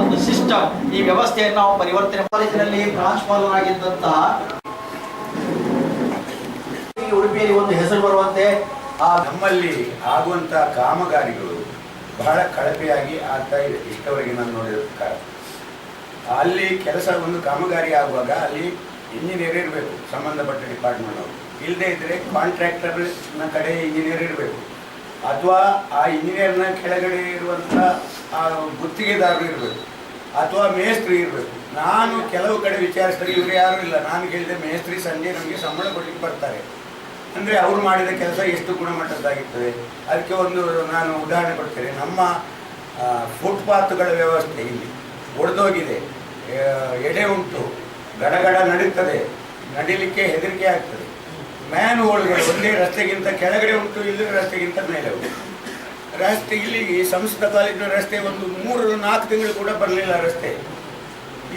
ಒಂದು ಸಿಸ್ಟಮ್ ಈ ವ್ಯವಸ್ಥೆಯನ್ನು ನಾವು ಪರಿವರ್ತನೆ ಕಾಲೇಜಿನಲ್ಲಿ ಪ್ರಾಂಶುಪಾಲರ್ ಆಗಿದ್ದಂತಹ ಉಡುಪಿಯಲ್ಲಿ ಒಂದು ಹೆಸರು ಬರುವಂತೆ ಆ ನಮ್ಮಲ್ಲಿ ಆಗುವಂತಹ ಕಾಮಗಾರಿಗಳು ಬಹಳ ಕಳಪೆಯಾಗಿ ಆಗ್ತಾ ಇದೆ. ಇಷ್ಟವರೆಗೆ ನಾನು ನೋಡಿದ ಅಲ್ಲಿ ಕೆಲಸ ಒಂದು ಕಾಮಗಾರಿ ಆಗುವಾಗ ಅಲ್ಲಿ ಇಂಜಿನಿಯರ್ ಇರಬೇಕು, ಸಂಬಂಧಪಟ್ಟ ಡಿಪಾರ್ಟ್ಮೆಂಟ್ ಅವರು. ಇಲ್ಲದೆ ಇದ್ರೆ ಕಾಂಟ್ರಾಕ್ಟರ್ನ ಕಡೆ ಇಂಜಿನಿಯರ್ ಇರಬೇಕು. ಅಥವಾ ಆ ಇಂಜಿನಿಯರ್ನ ಕೆಳಗಡೆ ಇರುವಂಥ ಆ, ಗುತ್ತಿಗೆದಾರರು ಇರಬೇಕು, ಅಥವಾ ಮೇಸ್ತ್ರಿ ಇರಬೇಕು. ನಾನು ಕೆಲವು ಕಡೆ ವಿಚಾರಿಸಿದ್ರೆ ಇವರು ಯಾರೂ ಇಲ್ಲ. ನಾನು ಕೇಳಿದೆ, ಮೇಸ್ತ್ರಿ ಸಂಜೆ ನಮಗೆ ಸಂಬಳ ಕೊಡ್ಲಿಕ್ಕೆ ಬರ್ತಾರೆ. ಅಂದರೆ ಅವರು ಮಾಡಿದ ಕೆಲಸ ಎಷ್ಟು ಗುಣಮಟ್ಟದ್ದಾಗಿರ್ತದೆ? ಅದಕ್ಕೆ ಒಂದು ನಾನು ಉದಾಹರಣೆ ಕೊಡ್ತೇನೆ. ನಮ್ಮ ಫುಟ್ಪಾತ್ಗಳ ವ್ಯವಸ್ಥೆ ಇಲ್ಲಿ ಒಡೆದೋಗಿದೆ. ಎಡೆ ಉಂಟು. ಗಡಗಡ ನಡೀತದೆ ನಡಿಲಿಕ್ಕೆ ಹೆದರಿಕೆ ಆಗ್ತದೆ. ಮ್ಯಾನ್ ಹೋಲ್ಗಳು ಒಂದೇ ರಸ್ತೆಗಿಂತ ಕೆಳಗಡೆ ಉಂಟು ಇಲ್ಲಿ ರಸ್ತೆಗಿಂತ ಮೇಲೆ ಉಂಟು. ರಸ್ತೆ ಇಲ್ಲಿಗೆ ಸಂಸ್ಕೃತ ಕಾಲೇಜಿನ ರಸ್ತೆ ಒಂದು ಮೂರು ನಾಲ್ಕು ತಿಂಗಳು ಕೂಡ ಬರಲಿಲ್ಲ ರಸ್ತೆ.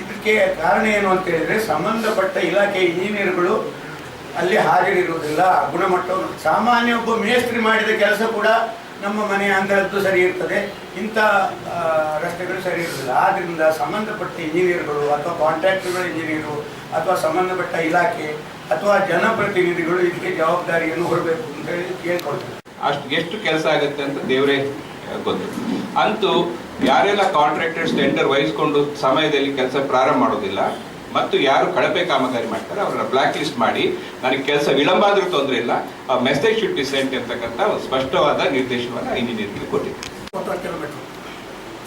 ಇದಕ್ಕೆ ಕಾರಣ ಏನು ಅಂತ ಹೇಳಿದ್ರೆ ಸಂಬಂಧಪಟ್ಟ ಇಲಾಖೆ ಇಂಜಿನಿಯರ್ಗಳು ಅಲ್ಲಿ ಹಾಜರಿರುವುದಿಲ್ಲ. ಗುಣಮಟ್ಟ ಸಾಮಾನ್ಯ ಒಬ್ಬ ಮೇಸ್ತ್ರಿ ಮಾಡಿದ ಕೆಲಸ ಕೂಡ ನಮ್ಮ ಮನೆಯ ಅಂಗಳದ್ದು ಸರಿ ಇರ್ತದೆ. ಇಂಥ ರಸ್ತೆಗಳು ಸರಿ ಇರುವುದಿಲ್ಲ. ಆದ್ದರಿಂದ ಸಂಬಂಧಪಟ್ಟ ಇಂಜಿನಿಯರ್ಗಳು ಅಥವಾ ಕಾಂಟ್ರಾಕ್ಟರ್ಗಳ ಇಂಜಿನಿಯರು ಅಥವಾ ಸಂಬಂಧಪಟ್ಟ ಇಲಾಖೆ ಅಥವಾ ಜನಪ್ರತಿನಿಧಿಗಳು ಇದಕ್ಕೆ ಜವಾಬ್ದಾರಿಯನ್ನು ಹೊರಬೇಕು ಅಂತ ಹೇಳಿ ಕೇಳ್ಕೊಳ್ತೇವೆ ಅಷ್ಟು ಎಷ್ಟು ಕೆಲಸ ಆಗುತ್ತೆ ಅಂತ ದೇವರೇ ಗೊತ್ತು. ಅಂತೂ ಯಾರೆಲ್ಲ ಕಾಂಟ್ರಾಕ್ಟರ್ಸ್ ಟೆಂಡರ್ ವಹಿಸ್ಕೊಂಡು ಸಮಯದಲ್ಲಿ ಕೆಲಸ ಪ್ರಾರಂಭ ಮಾಡೋದಿಲ್ಲ ಮತ್ತು ಯಾರು ಕಳಪೆ ಕಾಮಗಾರಿ ಮಾಡ್ತಾರೆ ಅವರನ್ನ ಬ್ಲಾಕ್ ಲಿಸ್ಟ್ ಮಾಡಿ ನನಗೆ ಕೆಲಸ ವಿಳಂಬ ಆದ್ರೂ ತೊಂದರೆ ಇಲ್ಲ ಮೆಸೇಜ್ ಶುಡ್ ಬಿ ಸೆಂಟ್ ಅಂತಕ್ಕಂಥ ಸ್ಪಷ್ಟವಾದ ನಿರ್ದೇಶನವನ್ನು ಇಂಜಿನಿಯರ್ಗೆ ಕೊಟ್ಟಿದ್ದೆ. ಕಿಲೋಮೀಟರ್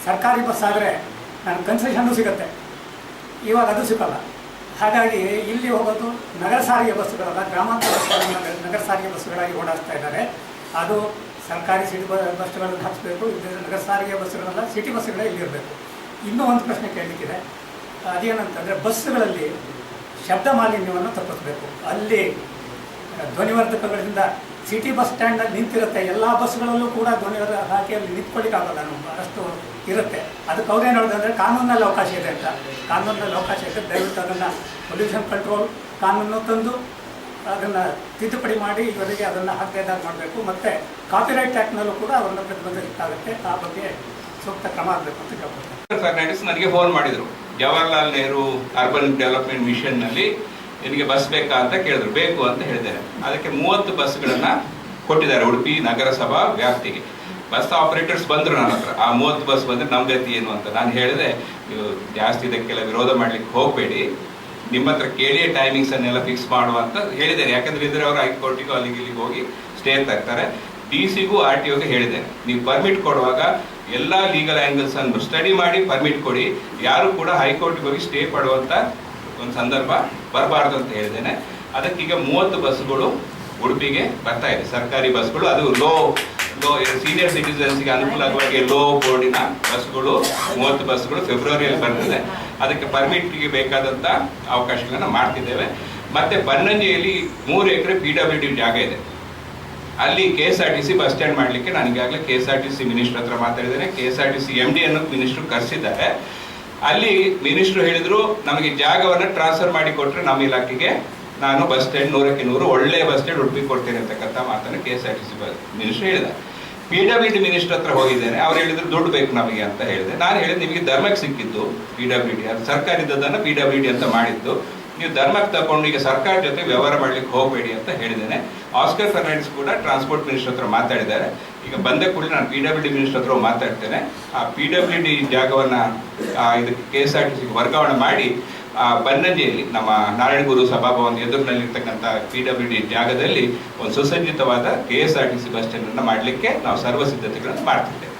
ಸರ್ಕಾರಿ ಬಸ್ ಆದರೆ ನನಗೆ ಕನ್ಸೆಷನ್ನು ಸಿಗುತ್ತೆ. ಇವಾಗ ಅದು ಸಿಗಲ್ಲ. ಹಾಗಾಗಿ ಇಲ್ಲಿ ಹೋಗೋದು ನಗರ ಸಾರಿಗೆ ಬಸ್ಸುಗಳಲ್ಲ, ಗ್ರಾಮಾಂತರ ಬಸ್ಸುಗಳನ್ನ ನಗರ- ಸಾರಿಗೆ ಬಸ್ಸುಗಳಾಗಿ ಓಡಾಡ್ತಾ ಇದ್ದಾರೆ. ಅದು ಸರ್ಕಾರಿ ಸಿಟಿ ಬಸ್ಸುಗಳನ್ನು ಹಾಕಿಸ್ಬೇಕು ನಗರ ಸಾರಿಗೆ ಬಸ್ಸುಗಳೆಲ್ಲ, ಸಿಟಿ ಬಸ್ಸುಗಳೇ ಇಲ್ಲಿರಬೇಕು. ಇನ್ನೂ ಒಂದು ಪ್ರಶ್ನೆ ಕೇಳಲಿಕ್ಕಿದೆ. ಅದೇನಂತಂದರೆ ಬಸ್ಸುಗಳಲ್ಲಿ ಶಬ್ದ ಮಾಲಿನ್ಯವನ್ನು ತಪ್ಪಿಸಬೇಕು. ಅಲ್ಲಿ ಧ್ವನಿವರ್ಧಕಗಳಿಂದ ಸಿಟಿ ಬಸ್ ಸ್ಟ್ಯಾಂಡಲ್ಲಿ ನಿಂತಿರುತ್ತೆ. ಎಲ್ಲ ಬಸ್ಗಳಲ್ಲೂ ಕೂಡ ಧ್ವನಿ ಹಾಕಿ ಅಲ್ಲಿ ನಿಂತ್ಕೊಳ್ಳಿಕ್ಕಾಗಲ್ಲ ನಮ್ಮ ಅಷ್ಟು ಇರುತ್ತೆ. ಅದಕ್ಕೆ ಅವ್ರೇನು ಹೇಳೋದಂದ್ರೆ ಕಾನೂನಲ್ಲಿ ಅವಕಾಶ ಇದೆ ಅಂತ. ಕಾನೂನಲ್ಲಿ ಅವಕಾಶ ಇದೆ. ದಯವಿಟ್ಟು ಅದನ್ನು ಪೊಲ್ಯೂಷನ್ ಕಂಟ್ರೋಲ್ ಕಾನೂನು ತಂದು ಅದನ್ನು ತಿದ್ದುಪಡಿ ಮಾಡಿ ಇವರಿಗೆ ಅದನ್ನು ಹಾಕದೇದಾಗ ಮಾಡಬೇಕು. ಮತ್ತು ಕಾಪಿರೈಟ್ ಆ್ಯಕ್ಟ್ನಲ್ಲೂ ಕೂಡ ಅವರನ್ನು ಪ್ರತಿಬಂಧಿಸಲಾಗುತ್ತೆ ಆ ಬಗ್ಗೆ ಸೂಕ್ತ ಕ್ರಮ ಆಗಬೇಕು ಅಂತ ಕೇಳ್ಕೊಳ್ತೀನಿ. ನಟಿಸ್, ನನಗೆ ಫೋನ್ ಮಾಡಿದ್ರು. ಜವಾಹರ್ಲಾಲ್ ನೆಹರು ಅರ್ಬನ್ ಡೆವಲಪ್ಮೆಂಟ್ ಮಿಷನ್ನಲ್ಲಿ ನಿನಗೆ ಬಸ್ ಬೇಕಾ ಅಂತ ಕೇಳಿದ್ರು. ಬೇಕು ಅಂತ ಹೇಳಿದ್ದಾರೆ ಅದಕ್ಕೆ ಮೂವತ್ತು ಬಸ್ಗಳನ್ನು ಕೊಟ್ಟಿದ್ದಾರೆ ಉಡುಪಿ, ನಗರಸಭಾ ವ್ಯಾಪ್ತಿಗೆ. ಬಸ್ ಆಪರೇಟರ್ಸ್ ಬಂದ್ರು ನನ್ನ ಹತ್ರ. ಆ ಮೂವತ್ತು ಬಸ್ ಬಂದ್ರೆ ನಮ್ಮ ಗತಿ ಏನು ಅಂತ. ನಾನು ಹೇಳಿದೆ, ನೀವು ಜಾಸ್ತಿ ಇದಕ್ಕೆಲ್ಲ ವಿರೋಧ ಮಾಡ್ಲಿಕ್ಕೆ ಹೋಗಬೇಡಿ. ನಿಮ್ಮ ಹತ್ರ ಕೇಳಿ ಟೈಮಿಂಗ್ಸ್ ಅನ್ನೆಲ್ಲ ಫಿಕ್ಸ್ ಮಾಡುವ ಅಂತ ಹೇಳಿದ್ದೇನೆ. ಯಾಕಂದ್ರೆ ಇದ್ರೆ ಅವರು ಹೈಕೋರ್ಟಿಗೂ ಅಲ್ಲಿಗೆ ಇಲ್ಲಿಗೆ ಹೋಗಿ ಸ್ಟೇ ತರ್ತಾರೆ ಡಿ ಸಿಗೂ ಆರ್ ಟಿ ಒಗೆ ಹೇಳಿದ್ದೇನೆ ನೀವು ಪರ್ಮಿಟ್ ಕೊಡುವಾಗ ಎಲ್ಲ ಲೀಗಲ್ ಆಂಗಲ್ಸ್ ಅನ್ನು ಸ್ಟಡಿ ಮಾಡಿ ಪರ್ಮಿಟ್ ಕೊಡಿ. ಯಾರು ಕೂಡ ಹೈಕೋರ್ಟ್ಗೆ ಹೋಗಿ ಸ್ಟೇ ಪಡುವಂತ ಒಂದು ಸಂದರ್ಭ ಬರಬಾರ್ದು ಅಂತ ಹೇಳಿದ್ದೇನೆ ಅದಕ್ಕೀಗ ಮೂವತ್ತು ಬಸ್ಗಳು ಉಡುಪಿಗೆ ಬರ್ತಾ ಇದೆ. ಸರ್ಕಾರಿ ಬಸ್ಗಳು ಅದು ಲೋ ಲೋ ಸೀನಿಯರ್ ಸಿಟಿಸನ್ಸ್ಗೆ ಅನುಕೂಲ ಆಗುವಾಗೆ ಲೋ ಬೋರ್ಡಿನ ಬಸ್ಗಳು ಮೂವತ್ತು ಬಸ್ಗಳು ಫೆಬ್ರವರಿಯಲ್ಲಿ ಬರ್ತದೆ. ಅದಕ್ಕೆ ಪರ್ಮಿಟ್ಗೆ ಬೇಕಾದಂಥ ಅವಕಾಶಗಳನ್ನು ಮಾಡ್ತಿದ್ದೇವೆ. ಮತ್ತೆ ಬನ್ನಂಜಿಯಲ್ಲಿ ಮೂರು ಎಕರೆ ಪಿ ಡಬ್ಲ್ಯೂ ಡಿ ಜಾಗ ಇದೆ. ಅಲ್ಲಿ K S R T C bus stand ಮಾಡಲಿಕ್ಕೆ ನಾನು ಈಗಾಗಲೇ K S R T C minister ಹತ್ರ ಮಾತಾಡಿದ್ದೇನೆ. K S R T C M D ಅನ್ನು ಮಿನಿಸ್ಟರ್ ಕರೆಸಿದ್ದಾರೆ. ಅಲ್ಲಿ ಮಿನಿಸ್ಟರ್ ಹೇಳಿದ್ರು, ನಮಗೆ ಜಾಗವನ್ನ ಟ್ರಾನ್ಸ್ಫರ್ ಮಾಡಿ ಕೊಟ್ರೆ ನಮ್ಮ ಇಲಾಖೆಗೆ ನಾನು ಬಸ್ ಸ್ಟ್ಯಾಂಡ್ ನೂರಕ್ಕೆ ನೂರು, ಒಳ್ಳೆ ಬಸ್ ಸ್ಟ್ಯಾಂಡ್ ಉಡುಪಿ ಕೊಡ್ತೇನೆ ಅಂತಕ್ಕಂಥ ಮಾತನ್ನು K S R T C minister ಹೇಳಿದ. ಪಿ ಡಬ್ಲ್ಯೂ ಡಿ ಮಿನಿಸ್ಟರ್ ಹತ್ರ ಹೋಗಿದ್ದೇನೆ. ಅವ್ರು ಹೇಳಿದ್ರು, ದುಡ್ಡು ಬೇಕು ನಮಗೆ ಅಂತ ಹೇಳಿದೆ. ನಾನು ಹೇಳಿದೆ, ನಿಮಗೆ ಧರ್ಮಕ್ಕೆ ಸಿಕ್ಕಿದ್ದು ಪಿ ಡಬ್ಲ್ಯೂ ಡಿ ಅದು ಸರ್ಕಾರದದನ್ನು ಪಿ ಡಬ್ಲ್ಯೂ ಡಿ ಅಂತ ಮಾಡಿದ್ದು. ನೀವು ಧರ್ಮಕ್ಕೆ ತಗೊಂಡು ಈಗ ಸರ್ಕಾರ ಜೊತೆ ವ್ಯವಹಾರ ಮಾಡ್ಲಿಕ್ಕೆ ಹೋಗಬೇಡಿ ಅಂತ ಹೇಳಿದ್ದೇನೆ. ಆಸ್ಕರ್ ಫರ್ನಾಂಡಿಸ್ ಕೂಡ ಟ್ರಾನ್ಸ್ಪೋರ್ಟ್ ಮಿನಿಸ್ಟರ್ ಹತ್ರ ಮಾತಾಡಿದ್ದಾರೆ. ಈಗ ಬಂದ ಕೂಡಲೇ ನಾನು ಪಿ ಡಬ್ಲ್ಯೂ ಡಿ ಮಿನಿಸ್ಟರ್ ಹತ್ರ ಮಾತಾಡ್ತೇನೆ. ಆ ಪಿ ಡಬ್ಲ್ಯೂ ಡಿ ಜಾಗವನ್ನ ಆ, ಇದಕ್ಕೆ ಕೆ ಎಸ್ ಆರ್ ಟಿ ಸಿಗೆ ವರ್ಗಾವಣೆ ಮಾಡಿ ಆ, ಬನ್ನಂಜಿಯಲ್ಲಿ ನಮ್ಮ ನಾರಾಯಣಗುರು ಸಭಾಭವನ ಎದುರಿನಲ್ಲಿರ್ತಕ್ಕಂಥ ಪಿ ಡಬ್ಲ್ಯೂ ಡಿ ಜಾಗದಲ್ಲಿ ಒಂದು ಸುಸಜ್ಜಿತವಾದ K S R T C bus stand ಅನ್ನ ಮಾಡಲಿಕ್ಕೆ ನಾವು ಸರ್ವ ಸಿದ್ಧತೆಗಳನ್ನು ಮಾಡ್ತಿದ್ದೇವೆ.